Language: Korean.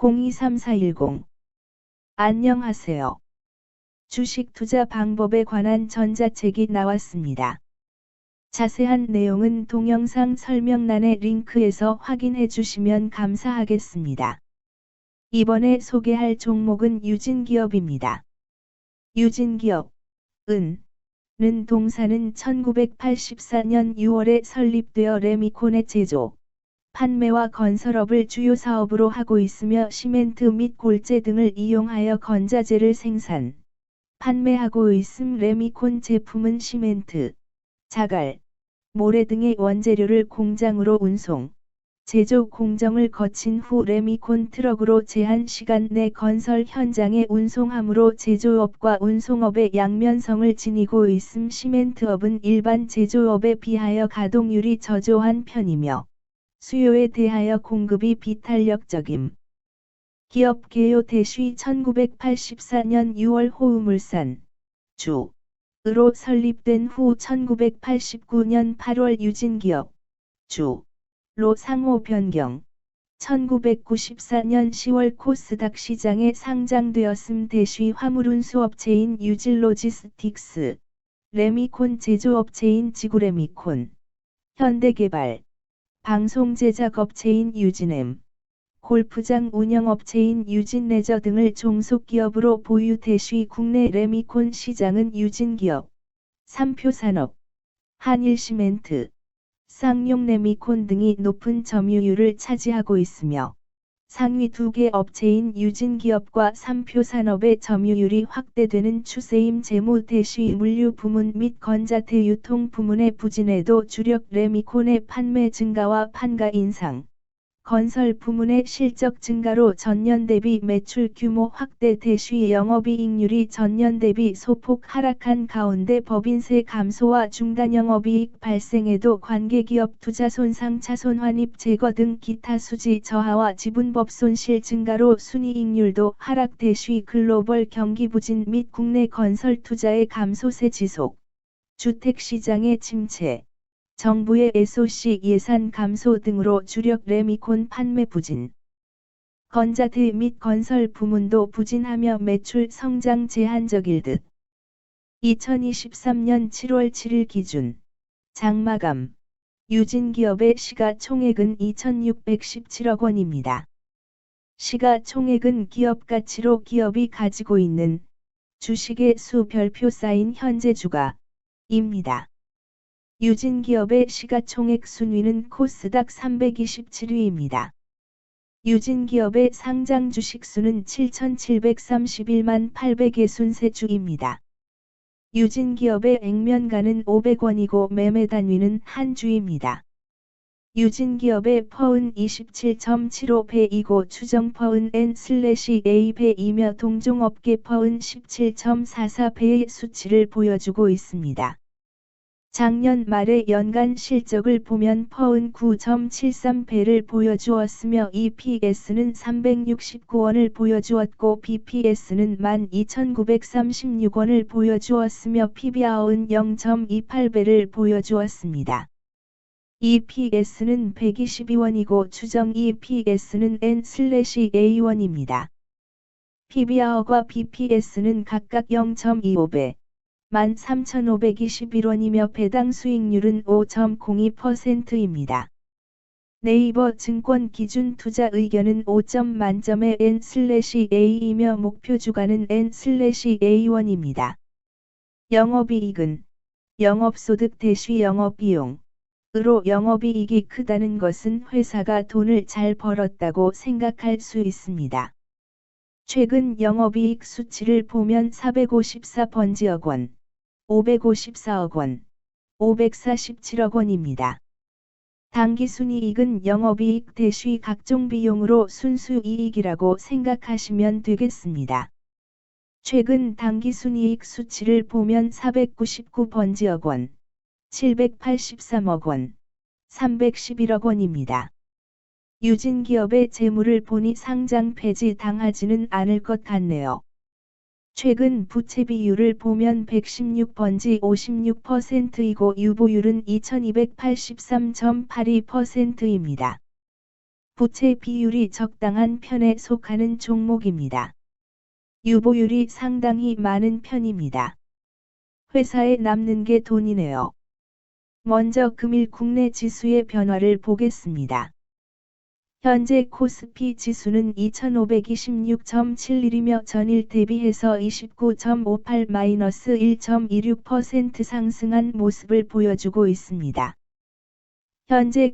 023410 안녕하세요. 주식 투자 방법에 관한 전자책이 나왔습니다. 자세한 내용은 동영상 설명란의 링크에서 확인해 주시면 감사하겠습니다. 이번에 소개할 종목은 유진기업입니다. 유진기업, 은, 는 동사는 1984년 6월에 설립되어 레미콘의 제조, 판매와 건설업을 주요 사업으로 하고 있으며 시멘트 및 골재 등을 이용하여 건자재를 생산, 판매하고 있음 레미콘 제품은 시멘트, 자갈, 모래 등의 원재료를 공장으로 운송, 제조 공정을 거친 후 레미콘 트럭으로 제한 시간 내 건설 현장에 운송함으로 제조업과 운송업의 양면성을 지니고 있음 시멘트업은 일반 제조업에 비하여 가동률이 저조한 편이며 수요에 대하여 공급이 비탄력적임. 기업 개요 대쉬 1984년 6월 호우물산 주. 으로 설립된 후 1989년 8월 유진기업 주로 상호 변경. 1994년 10월 코스닥 시장에 상장되었음 대쉬 화물운수업체인 유질로지스틱스 레미콘 제조업체인 지구레미콘 현대개발 방송 제작 업체인 유진엠 골프장 운영업체인 유진레저 등을 종속기업으로 보유 대쉬 국내 레미콘 시장은 유진기업, 삼표산업, 한일시멘트, 쌍용 레미콘 등이 높은 점유율을 차지하고 있으며 상위 두 개 업체인 유진기업과 삼표산업의 점유율이 확대되는 추세임 재무 대쉬 물류 부문 및 건자태 유통 부문의 부진에도 주력 레미콘의 판매 증가와 판가 인상, 건설 부문의 실적 증가로 전년 대비 매출 규모 확대 대쉬 영업이익률이 전년 대비 소폭 하락한 가운데 법인세 감소와 중단 영업이익 발생에도 관계기업 투자 손상 차손 환입 제거 등 기타 수지 저하와 지분법 손실 증가로 순이익률도 하락 대쉬 글로벌 경기 부진 및 국내 건설 투자의 감소세 지속, 주택시장의 침체, 정부의 SOC 예산 감소 등으로 주력 레미콘 판매 부진. 건자트 및 건설 부문도 부진하며 매출 성장 제한적일 듯. 2023년 7월 7일 기준 장마감 유진 기업의 시가총액은 2,617억 원입니다. 시가총액은 기업 가치로 기업이 가지고 있는 주식의 수 별표 쌓인 현재 주가입니다. 유진 기업의 시가총액 순위는 코스닥 327위입니다. 유진 기업의 상장 주식수는 7,731만 800의 순세주입니다. 유진 기업의 액면가는 500원이고 매매 단위는 한 주입니다. 유진 기업의 퍼은 27.75배이고 추정 퍼은 N/A배이며 동종업계 퍼은 17.44배의 수치를 보여주고 있습니다. 작년 말의 연간 실적을 보면 퍼은 9.73배를 보여주었으며 EPS는 369원을 보여주었고 BPS는 12,936원을 보여주었으며 PBR은 0.28배를 보여주었습니다. EPS는 122원이고 추정 EPS는 N/A1입니다. PBR과 BPS는 각각 0.25배, 13,521원이며 배당 수익률은 5.02%입니다. 네이버 증권 기준 투자 의견은 5점 만점의 N/A이며 목표 주가는 N/A1입니다. 영업이익은 영업소득 대시 영업비용 으로 영업이익이 크다는 것은 회사가 돈을 잘 벌었다고 생각할 수 있습니다. 최근 영업이익 수치를 보면 454번지억 원, 554억 원, 547억 원입니다. 당기순이익은 영업이익 대쉬 각종 비용으로 순수이익이라고 생각하시면 되겠습니다. 최근 당기순이익 수치를 보면 499번지억 원, 783억 원, 311억 원입니다. 유진 기업의 재물을 보니 상장 폐지 당하지는 않을 것 같네요. 최근 부채 비율을 보면 116번지 56%이고 유보율은 2283.82%입니다. 부채 비율이 적당한 편에 속하는 종목입니다. 유보율이 상당히 많은 편입니다. 회사에 남는 게 돈이네요. 먼저 금일 국내 지수의 변화를 보겠습니다. 현재 코스피 지수는 2526.71이며 전일 대비해서 29.58-1.26% 상승한 모습을 보여주고 있습니다. 현재